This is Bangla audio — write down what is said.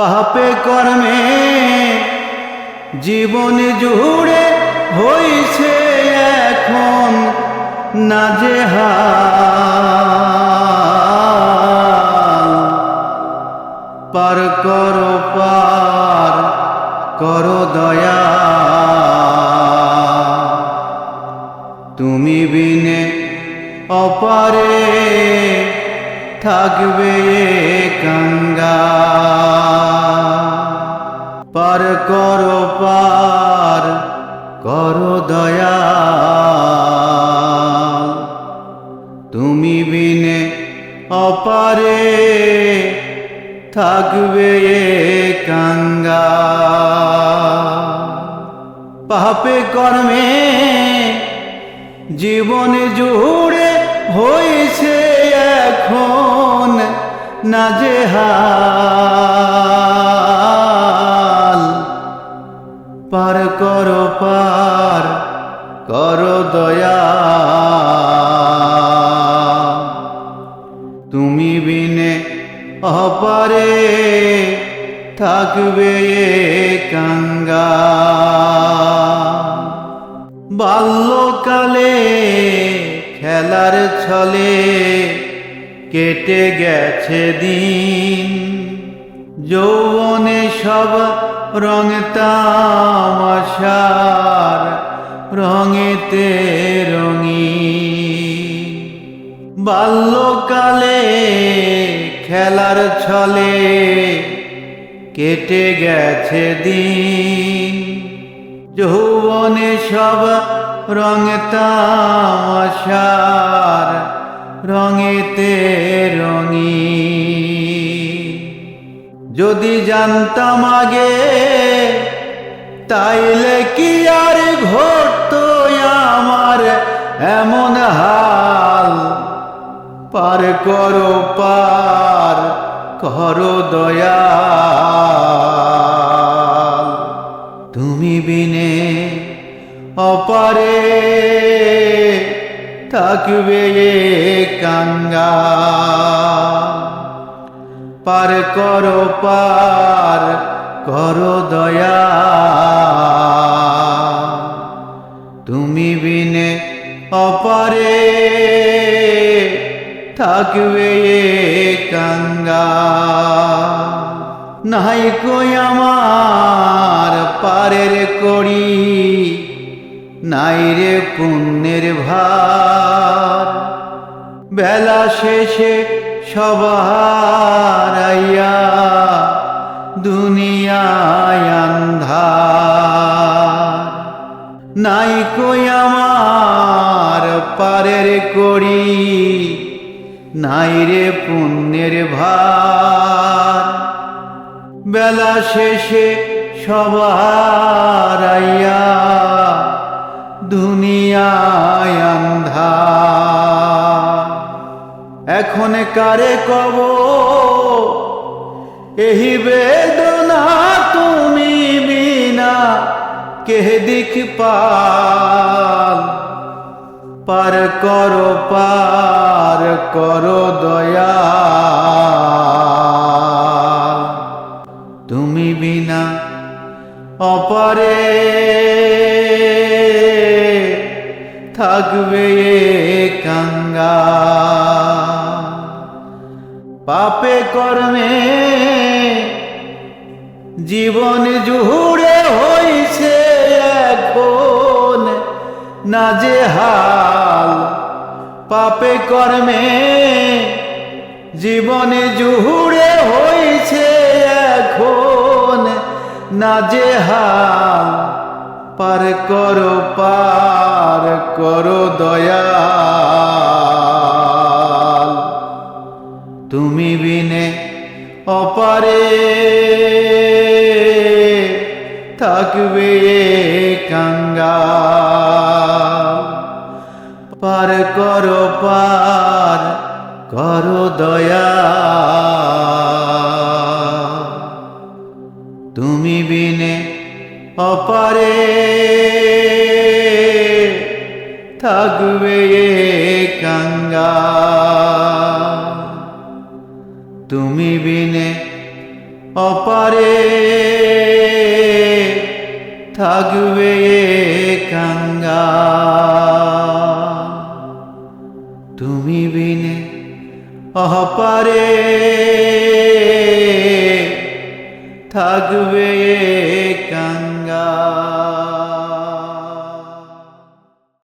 পাপে কর্মে জীবন জুড়ে হইছে এখন না যে পার করো পার করো দয়া। তুমি বিনে অপারে থাকবে এ দয়া তুমি বিনে অপারে থাকবে এ গঙ্গা পাপে কর্মে জীবন জুড়ে হয়েছে এখন না যে পার করো পার। করো দয়া। তুমি বিনে অপারে থাকবে কাঙ্গা। বাল্যকালে খেলার ছলে কেটে গেছে দিন। যৌবনে সব রঙ তামাশার রঙেতে রঙিন বাল্যকালে খেলার ছলে কেটে গেছে দিন। যৌবনে সব রঙ তামাশার, রঙেতে রঙি। যদি জানতাম আগে, তাইলে কি আর আমার এমন হাল পার করো পার করো দয়া তুমি বিনে অপারে থাকবে কাঙ্গা। পার করো পার করো দয়া থাকবে কাঙ্গা। নাই কই আমার পারের করি নাই রে পুণ্যের ভার। বেলা শেষে সবার আইয়া দুনিয়ায় আন্ধার। নাই কই আমার পারের করি নাই রে পুণ্যের ভার। বেলা শেষে সবার আইয়া দুনিয়ায় আন্ধার। এখন কারে কব? এহি বেদনা তুমি বিনা কে দিক পাল পার করো পার করো দয়া। তুমি বিনা অপারে থাকবে কাঙ্গা। পাপে কর্মে জীবন জুড়ে হইছে এখন। না যে হাল পাপে কর্মে জীবনে জুড়ে হইছে এখন। না যে পার করো পার করো দয়া তুমি বিনে অপারে থাকবে কাঙ্গা পার করো পার, করো দয়া। তুমি বিনে অপারে থাকবে কাঙ্গা। তুমি বিনে অপারে থাকবে কাঙ্গা। অপারে থাকবে কাঙ্গা।